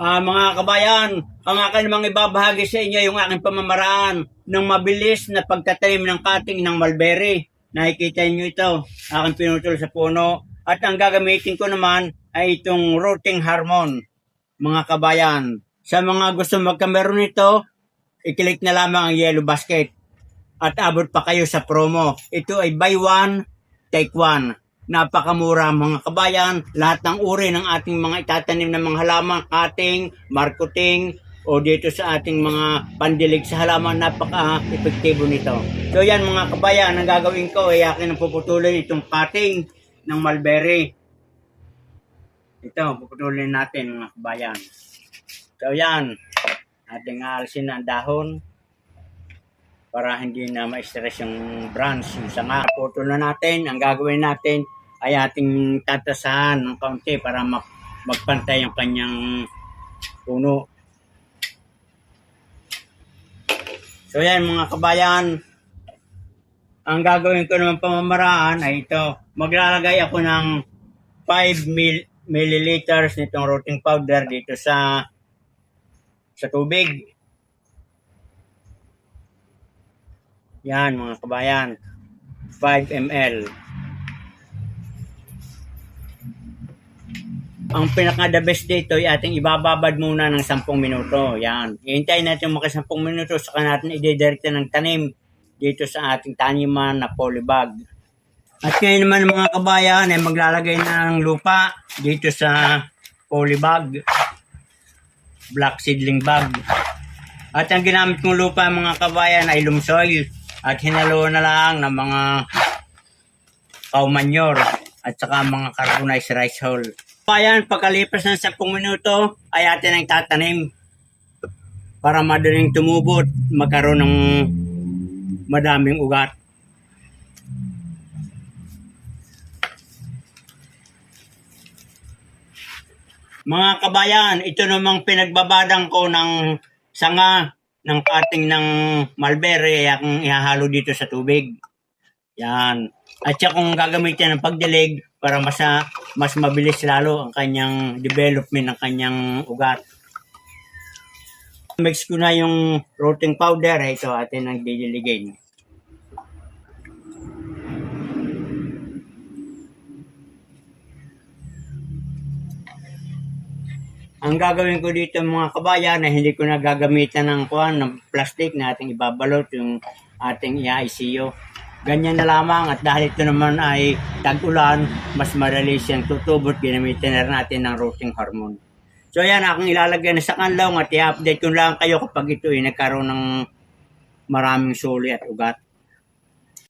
Ah, mga kabayan, ang akin namang ibabahagi sa inyo yung aking pamamaraan ng mabilis na pagtatanim ng cutting ng mulberry. Nakikita niyo ito, aking pinutol sa puno. At ang gagamitin ko naman ay itong rooting hormone, mga kabayan. Sa mga gusto magkameron nito, i-click na lamang ang yellow basket at abot pa kayo sa promo. Ito ay buy one, take one. Napakamura mga kabayan, lahat ng uri ng ating mga itatanim na mga halaman, cutting, marketing, o dito sa ating mga pandilig sa halaman, napaka-epektibo nito. So yan mga kabayan, ang gagawin ko ay akin ang puputulin itong cutting ng mulberry. Ito, puputulin natin mga kabayan. So yan, ating aalisin ang dahon para hindi na ma-stress yung branch, yung sanga. Putol na natin, ang gagawin natin ay ating tatasahan ng kaunti para mag magpantay ang kanyang puno. So yan mga kabayan, ang gagawin ko naman pamamaraan ay ito. Maglalagay ako ng 5 mil milliliters nitong rooting powder dito sa sa tubig. Yan mga kabayan. 5 ml. Ang pinaka the best dito ay ating ibababad muna ng 10 minuto. Yan. Ihintayin natin maka 10 minuto saka natin i-direct ng tanim dito sa ating taniman na polybag. At ngayon naman mga kabayan ay maglalagay ng lupa dito sa polybag. Black seedling bag. At ang ginamit kong lupa mga kabayan ay loam soil at hinalo na lang ng mga cow manure at saka mga carbonized rice hull. Kabayan, pagkalipas ng 10 minuto ay atin ang tatanim para madaling tumubot magkaroon ng madaming ugat. Mga kabayan, ito namang pinagbabadang ko ng sanga ng cutting ng mulberry ang ihahalo dito sa tubig. Yan. At siya kung gagamitin ng pagdilig para mas, mas mabilis lalo ang kanyang development ng kanyang ugat. Mix ko na yung rooting powder. Ito atin ang didiligin. Ang gagawin ko dito mga kabayan na hindi ko na gagamitan ng kuan ng plastic na ating ibabalot yung ating i-ICU. Ganyan na lamang at dahil ito naman ay tag-ulan, mas madali siyang tutubot ginamitin na natin ng rooting hormone. So yan, akong ilalagay na sa kanlong at i-update ko lang kayo kapag ito ay nagkaroon ng maraming suli at ugat.